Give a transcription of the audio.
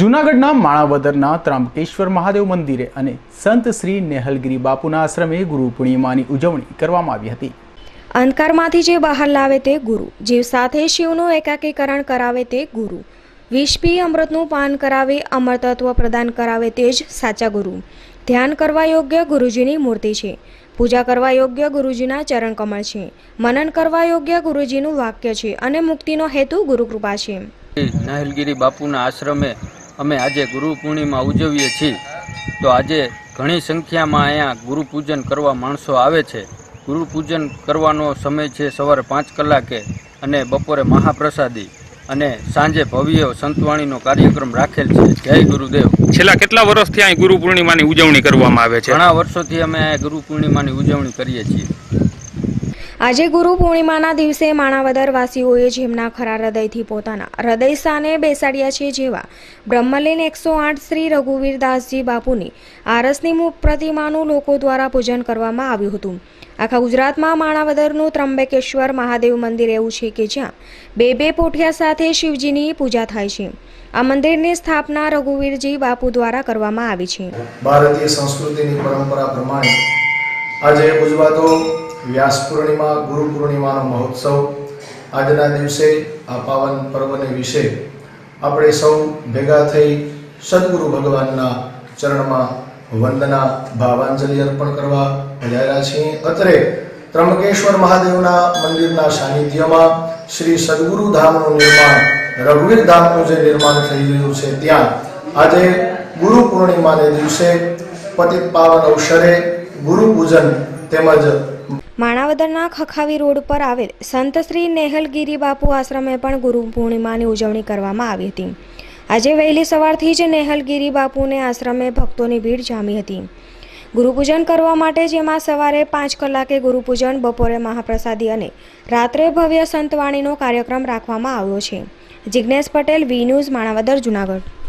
જૂનાગઢના માણાવદરના ત્રાંબકેશ્વર મહાદેવ મંદિરે અને સંત શ્રી નેહલગીરી બાપુના આશ્રમે ગુરુ પૂર્ણિમાની ઉજવણી કરવામાં આવી હતી. અંધકારમાંથી જે બહાર લાવે તે ગુરુ જીવ સાથે શિવનું એકાકીકરણ કરાવે તે ગુરુ વિષપી અમૃતનું પાન કરાવે અમર તત્વ પ્રદાન કરાવે તે જ સાચા ગુરુ. ધ્યાન કરવા યોગ્ય ગુરુજીની મૂર્તિ છે. પૂજા કરવા યોગ્ય ગુરુજીના ચરણ કમળ છે. મનન કરવા યોગ્ય ગુરુજીનું વાક્ય છે અને મુક્તિનો હેતુ ગુરુકૃપા છે. નાહલગીરી બાપુના આશ્રમે અમે આજે ગુરુ પૂર્ણિમા ઉજવીએ છીએ. તો આજે ઘણી સંખ્યામાં અહીંયા ગુરુપૂજન કરવા માણસો આવે છે. ગુરુપૂજન કરવાનો સમય છે સવારે પાંચ કલાકે અને બપોરે મહાપ્રસાદી અને સાંજે ભવ્ય સંતવાણીનો કાર્યક્રમ રાખેલ છે. જય ગુરુદેવ. છેલ્લા કેટલા વર્ષથી અહીં ગુરુ પૂર્ણિમાની ઉજવણી કરવામાં આવે છે? ઘણા વર્ષોથી અમે ગુરુ પૂર્ણિમાની ઉજવણી કરીએ છીએ. આજે ગુરુ પૂર્ણિમાના દિવસે માણાવદર વાસીઓએ જેમના ખરા હૃદયથી પોતાના હૃદય સ્થાને બેસાડ્યા છે જેવા બ્રહ્મલીન એકસો આઠ શ્રી રઘુવીરદાસજી બાપુની આરસની પ્રતિમાનું લોકો દ્વારા પૂજન કરવામાં આવ્યું હતું. આખા ગુજરાતમાં માણાવદરનું ત્રંબકેશ્વર મહાદેવ મંદિર એવું છે કે જ્યાં બે બે પોઠિયા સાથે શિવજીની પૂજા થાય છે. આ મંદિરની સ્થાપના રઘુવીરજી બાપુ દ્વારા કરવામાં આવી છે. ભારતીય સંસ્કૃતિની પરંપરા પ્રમાણે આજે ઉજવાતો વ્યાસ પૂર્ણિમા ગુરુ પૂર્ણિમાનો મહોત્સવ. આજના દિવસે આ પાવન પર્વને વિશે આપણે સૌ ભેગા થઈ સદગુરુ ભગવાનના ચરણમાં વંદના, ભાવાંજલિ અર્પણ કરવા પધાર્યા છીએ. અત્રે ત્રંબકેશ્વર મહાદેવના મંદિરના સાનિધ્યમાં શ્રી સદગુરુ ધામનું નિર્માણ, રઘુવીર ધામનું જે નિર્માણ થઈ રહ્યું છે ત્યાં. આજે ગુરુ પૂર્ણિમાને દિવસે પતિત પાવન અવસરે ગુરુ પૂજન તેમજ માણાવદરના ખખાવી રોડ પર આવેલ સંત શ્રી નેહલગીરી બાપુ આશ્રમે પણ ગુરુ પૂર્ણિમાની ઉજવણી કરવામાં આવી હતી. આજે વહેલી સવારથી જ નેહલગીરી બાપુને આશ્રમે ભક્તોની ભીડ જામી હતી. ગુરુપૂજન કરવા માટે જેમાં સવારે પાંચ કલાકે ગુરુપૂજન, બપોરે મહાપ્રસાદી અને રાત્રે ભવ્ય સંતવાણીનો કાર્યક્રમ રાખવામાં આવ્યો છે. Jignesh Patel, V news, Manavadar, Junagadh.